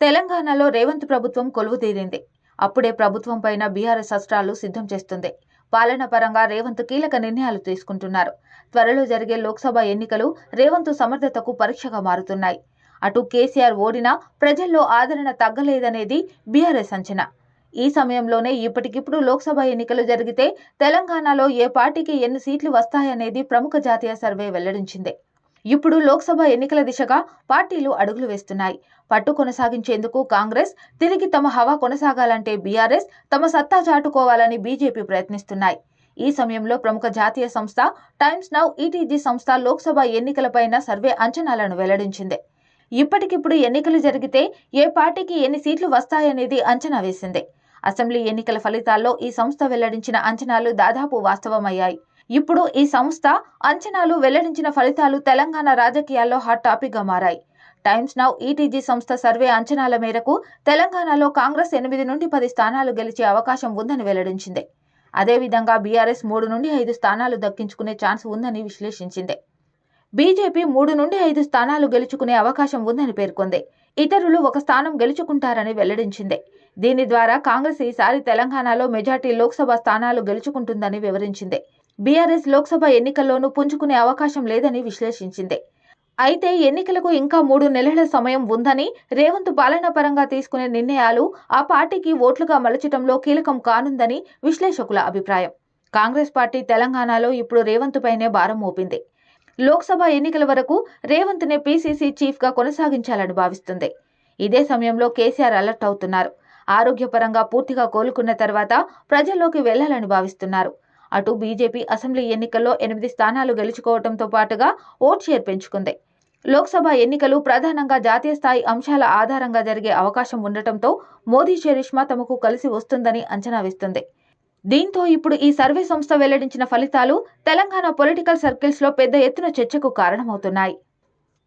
తెలంగాణలో రేవంత్ ప్రభుత్వం కొలువు తీరింది అప్పుడే ప్రభుత్వం పైన బీఆర్ఎస్ అస్త్రాలు సిద్ధం చేస్తుంది. పాలన పరంగా రేవంత్ కీలక నిర్ణయాలు తీసుకుంటున్నారు. త్వరలో జరిగే లోక్సభ ఎన్నికలు రేవంత్ సమర్థతకు పరీక్షగా మారుతున్నాయి. అటు కేసీఆర్ ఓడినా ప్రజల్లో ఆదరణ తగ్గలేదనేది బీఆర్ఎస్ అంచనా. ఈ సమయంలోనే ఇప్పటికిప్పుడు లోక్సభ ఎన్నికలు జరిగితే తెలంగాణలో ఏ పార్టీకి ఎన్ని సీట్లు వస్తాయనేది ప్రముఖ జాతీయ సర్వే వెల్లడించింది. ఇప్పుడు లోక్సభ ఎన్నికల దిశగా పార్టీలు అడుగులు వేస్తున్నాయి. పట్టు కొనసాగించేందుకు కాంగ్రెస్ తిరిగి తమ హవా కొనసాగాలంటే బీఆర్ఎస్ తమ సత్తా చాటుకోవాలని బీజేపీ ప్రయత్నిస్తున్నాయి. ఈ సమయంలో ప్రముఖ జాతీయ సంస్థ టైమ్స్ నౌ ఈటీజీ సంస్థ లోక్సభ ఎన్నికలపైన సర్వే అంచనాలను వెల్లడించింది. ఇప్పటికిప్పుడు ఎన్నికలు జరిగితే ఏ పార్టీకి ఎన్ని సీట్లు వస్తాయనేది అంచనా వేసింది. అసెంబ్లీ ఎన్నికల ఫలితాల్లో ఈ సంస్థ వెల్లడించిన అంచనాలు దాదాపు వాస్తవమయ్యాయి. ఇప్పుడు ఈ సంస్థ అంచనాలు వెల్లడించిన ఫలితాలు తెలంగాణ రాజకీయాల్లో హాట్ టాపిక్గా మారాయి. టైమ్స్ నౌ ఈటీజీ సంస్థ సర్వే అంచనాల మేరకు తెలంగాణలో కాంగ్రెస్ ఎనిమిది నుండి పది స్థానాలు గెలిచే అవకాశం ఉందని వెల్లడించింది. అదేవిధంగా బీఆర్ఎస్ మూడు నుండి ఐదు స్థానాలు దక్కించుకునే ఛాన్స్ ఉందని విశ్లేషించింది. బీజేపీ మూడు నుండి ఐదు స్థానాలు గెలుచుకునే అవకాశం ఉందని పేర్కొంది. ఇతరులు ఒక స్థానం గెలుచుకుంటారని వెల్లడించింది. దీని ద్వారా కాంగ్రెస్ ఈసారి తెలంగాణలో మెజార్టీ లోక్సభ స్థానాలు గెలుచుకుంటుందని వివరించింది. బీఆర్ఎస్ లోక్సభ ఎన్నికల్లోనూ పుంజుకునే అవకాశం లేదని విశ్లేషించింది. అయితే ఎన్నికలకు ఇంకా మూడు నెలల సమయం ఉందని రేవంత్ పాలనాపరంగా తీసుకునే నిర్ణయాలు ఆ పార్టీకి ఓట్లుగా మలచటంలో కీలకం కానుందని విశ్లేషకుల అభిప్రాయం. కాంగ్రెస్ పార్టీ తెలంగాణలో ఇప్పుడు రేవంత్ పైనే భారం మోపింది. లోక్సభ ఎన్నికల వరకు రేవంత్ నే పీసీసీ చీఫ్గా కొనసాగించాలని భావిస్తుంది. ఇదే సమయంలో కేసీఆర్ అలర్ట్ అవుతున్నారు. ఆరోగ్యపరంగా పూర్తిగా కోలుకున్న తర్వాత ప్రజల్లోకి వెళ్ళాలని భావిస్తున్నారు. అటు బీజేపీ అసెంబ్లీ ఎన్నికల్లో ఎనిమిది స్థానాలు గెలుచుకోవడంతో పాటుగా ఓట్ షేర్ పెంచుకుంది. లోక్సభ ఎన్నికలు ప్రధానంగా జాతీయ స్థాయి అంశాల ఆధారంగా జరిగే అవకాశం ఉండటంతో మోదీ చరిష్మా తమకు కలిసి వస్తుందని అంచనా వేస్తుంది. దీంతో ఇప్పుడు ఈ సర్వే సంస్థ వెల్లడించిన ఫలితాలు తెలంగాణ పొలిటికల్ సర్కిల్స్లో పెద్ద ఎత్తున చర్చకు కారణమవుతున్నాయి.